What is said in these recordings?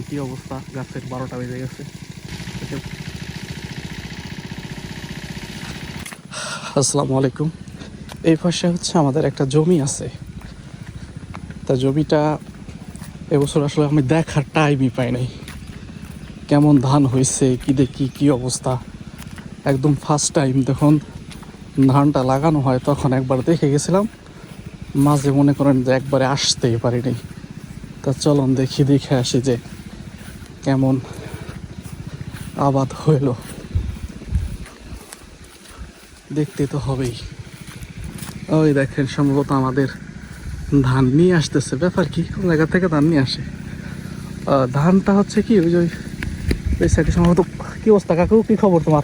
কি অবস্থা, গাছের বারোটা বেজে গেছে। আসসালামু আলাইকুম। এই পাশে হচ্ছে আমাদের একটা জমি আছে। তা জমিটা এবছর আসলে আমি দেখার টাইমই পাই নাই। কেমন ধান হয়েছে, কি দেখি কি অবস্থা? একদম ফার্স্ট টাইম যখন ধানটা লাগানো হয়, তখন একবার দেখে গেছিলাম। মাঝে মনে করেন যে একবারে আসতেই পারিনি। তা চলুন দেখি, দেখে আসি যে কেমন আবাদ হইল। দেখতে তো হবেই। ওই দেখেন সম্ভবত আমাদের ধান নিয়ে আসতেছে। ব্যাপার কি? কোন জায়গা থেকে ধান নিয়ে আসে? ধানটা হচ্ছে কি? ওই যে ওই- ওই সাইডে সম্ভবত কি অবস্থা কাকু? কি খবর তোমার?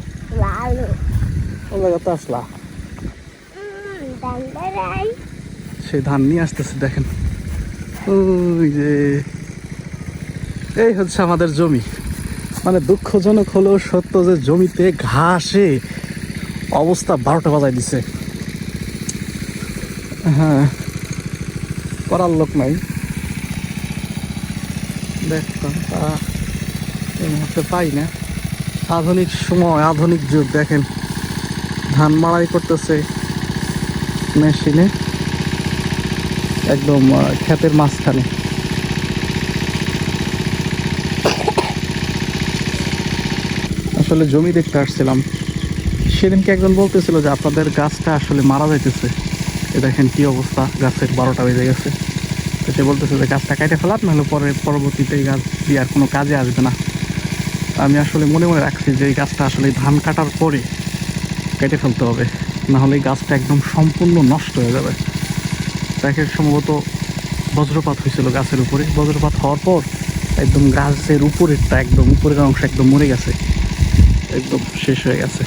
কোন জায়গাতে আসলা? সেই ধান নিয়ে আসতেছে দেখেন। ওই যে এই হচ্ছে আমাদের জমি। মানে দুঃখজনক হলেও সত্য যে জমিতে ঘাসে অবস্থা বারোটা বাজায় দিছে। হ্যাঁ করার লোক নাই। দেখতাম তা এই মুহূর্তে পাই না। আধুনিক সময়, আধুনিক যুগ, দেখেন। ধান মাড়াই করতেছে মেশিনে। একদম ক্ষেতের মাঝখানে। আসলে জমি দেখতে আসছিলাম। সেদিনকে একজন বলতেছিল যে, আপনাদের গাছটা আসলে মারা যাইতেছে। এ দেখেন কী অবস্থা, গাছের বারোটা বেজে গেছে। তো সে বলতেছে যে, গাছটা কাটে ফেলাত, নাহলে পরে, পরবর্তীতে এই গাছ দিয়ে আর কোনো কাজে আসবে না। আমি আসলে মনে মনে রাখছি যে, এই গাছটা আসলে ধান কাটার পরে কেটে ফেলতে হবে। নাহলে এই গাছটা একদম সম্পূর্ণ নষ্ট হয়ে যাবে। দেখেন সম্ভবত বজ্রপাত হয়েছিল গাছের উপরে। বজ্রপাত হওয়ার পর একদম গাছের উপরেরটা, একদম উপরের অংশ একদম মরে গেছে। একদম শেষ হয়ে গেছে।